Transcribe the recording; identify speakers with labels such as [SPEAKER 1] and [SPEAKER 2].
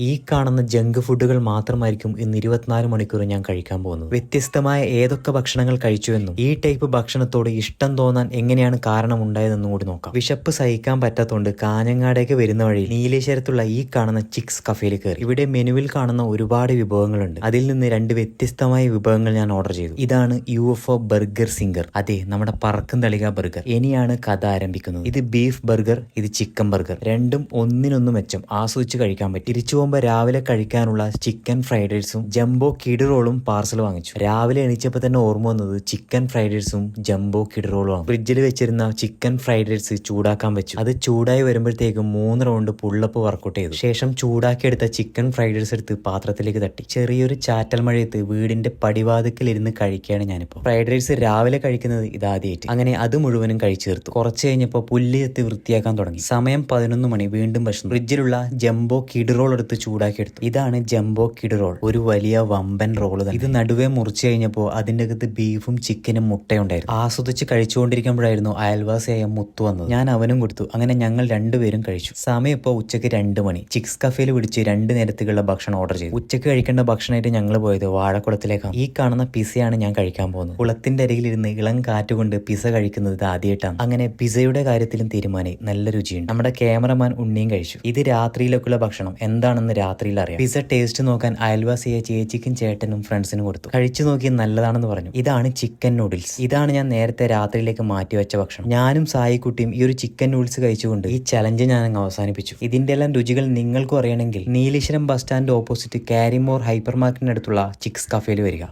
[SPEAKER 1] ഈ കാണുന്ന ജങ്ക് ഫുഡുകൾ മാത്രമായിരിക്കും ഇന്ന് ഇരുപത്തിനാല് മണിക്കൂർ ഞാൻ കഴിക്കാൻ പോകുന്നത്. വ്യത്യസ്തമായ ഏതൊക്കെ ഭക്ഷണങ്ങൾ കഴിച്ചുവെന്നും ഈ ടൈപ്പ് ഭക്ഷണത്തോട് ഇഷ്ടം തോന്നാൻ എങ്ങനെയാണ് കാരണം ഉണ്ടായതെന്നും കൂടി നോക്കാം. വിശപ്പ് സഹിക്കാൻ പറ്റാത്തതുകൊണ്ട് കാഞ്ഞങ്ങാടേക്ക് വരുന്ന വഴി നീലേശ്വരത്തുള്ള ഈ കാണുന്ന ചിക്സ് കഫേയിൽ കയറി. ഇവിടെ മെനുവിൽ കാണുന്ന ഒരുപാട് വിഭവങ്ങളുണ്ട്. അതിൽ നിന്ന് രണ്ട് വ്യത്യസ്തമായ വിഭവങ്ങൾ ഞാൻ ഓർഡർ ചെയ്തു. ഇതാണ് U F O burger zinger. അതെ നമ്മുടെ പറക്കും തളിക ബർഗർ. ഇനിയാണ് കഥ ആരംഭിക്കുന്നത്. ഇത് ബീഫ് ബർഗർ ഇത് ചിക്കൻ ബർഗർ. രണ്ടും ഒന്നിനൊന്ന് മെച്ചം. ആസ്വദിച്ച് കഴിക്കാൻ പറ്റും. തിരിച്ചു പോകുമ്പോൾ രാവിലെ കഴിക്കാനുള്ള ചിക്കൻ ഫ്രൈഡ് റൈസും ജംബോ കിഡ് റോളും പാർസൽ വാങ്ങിച്ചു. രാവിലെ എണീച്ചപ്പോൾ തന്നെ ഓർമ്മ വന്നത് ചിക്കൻ ഫ്രൈഡ് റൈസും ജംബോ കിഡ് റോളും ഫ്രിഡ്ജിൽ വെച്ചിരുന്ന ചിക്കൻ ഫ്രൈഡ് റൈസ് ചൂടാക്കാൻ വെച്ചു. അത് ചൂടായി വരുമ്പോഴത്തേക്കും മൂന്ന് റൗണ്ട് പുള്ളപ്പ് വർക്കൗട്ട് ചെയ്തു. ശേഷം ചൂടാക്കിയെടുത്ത ചിക്കൻ ഫ്രൈഡ് റൈസ് എടുത്ത് പാത്രത്തിലേക്ക് തട്ടി. ചെറിയൊരു ചാറ്റൽ മഴയത്ത് വീടിന്റെ പടിവാതിക്കൽ ഇരുന്ന് കഴിക്കുകയാണ് ഞാനിപ്പോൾ ഫ്രൈഡ് റൈസ് രാവിലെ കഴിക്കുന്നത് ഇതാദ്യമായിട്ട് അങ്ങനെ അത് മുഴുവനും കഴിച്ചു തീർത്തു. കുറച്ച് കഴിഞ്ഞപ്പോൾ പുല്ല് എത്തി വൃത്തിയാക്കാൻ തുടങ്ങി. സമയം പതിനൊന്ന് മണി. വീണ്ടും ഭക്ഷണം ഫ്രിഡ്ജിലുള്ള ജംബോ കിഡ് റോൾ എടുത്ത് ചൂടാക്കി എടുത്തു ഇതാണ് ജംബോ കിഡ് റോൾ. ഒരു വലിയ വമ്പൻ റോൾ തന്നെ. ഇത് നടുവേ മുറിച്ചു കഴിഞ്ഞപ്പോൾ അതിന്റെ അകത്ത് ബീഫും ചിക്കനും മുട്ടയുണ്ടായിരുന്നു. ആസ്വദിച്ച് കഴിച്ചുകൊണ്ടിരിക്കുമ്പോഴായിരുന്നു അയൽവാസിയായ മുത്തു വന്നത്. ഞാൻ അവനും കൊടുത്തു. അങ്ങനെ ഞങ്ങൾ രണ്ടുപേരും കഴിച്ചു. സമയം ഇപ്പോൾ ഉച്ചയ്ക്ക് രണ്ട് മണി. ചിക്സ് കഫേയിൽ പിടിച്ച് രണ്ട് നേരത്തേക്കുള്ള ഭക്ഷണം ഓർഡർ ചെയ്തു. ഉച്ചയ്ക്ക് കഴിക്കേണ്ട ഭക്ഷണമായിട്ട് ഞങ്ങൾ പോയത് വാഴക്കുളത്തിലേക്കാണ്. ഈ കാണുന്ന പിസയാണ് ഞാൻ കഴിക്കാൻ പോകുന്നത്. കുളത്തിന്റെ അരികിലിരുന്ന് ഇളം കാറ്റുകൊണ്ട് പിസ കഴിക്കുന്നത് ആദ്യമായിട്ടാണ്. അങ്ങനെ പിസയുടെ കാര്യത്തിലും തീരുമാനമായി. നല്ല രുചിയുണ്ട്. നമ്മുടെ ക്യാമറമാൻ ഉണ്ണിയും കഴിച്ചു. ഇത് രാത്രിയിലേക്കുള്ള ഭക്ഷണം. എന്താണെന്ന് രാത്രിയിൽ അറിയാം. പിസ ടേസ്റ്റ് നോക്കാൻ അയൽവാസിയെ ചേച്ചിക്കും ചേട്ടനും ഫ്രണ്ട്സിനും കൊടുത്തു. കഴിച്ചു നോക്കി നല്ലതാണെന്ന് പറഞ്ഞു. ഇതാണ് ചിക്കൻ നൂഡിൽസ് ഇതാണ് ഞാൻ നേരത്തെ രാത്രിയിലേക്ക് മാറ്റിവെച്ച ഭക്ഷണം. ഞാനും സായിക്കുട്ടിയും ഈ ഒരു ചിക്കൻ നൂഡിൽസ് കഴിച്ചുകൊണ്ട് ഈ ചലഞ്ച് ഞാൻ അങ്ങ് അവസാനിപ്പിച്ചു. ഇതിന്റെ എല്ലാം രുചികൾ നിങ്ങൾക്കും അറിയണമെങ്കിൽ Nileshwaram bus stand opposite കാരിമോർ hyper മാർക്കറ്റിനടുത്തുള്ള ചിക്സ് കഫേയിൽ വരിക.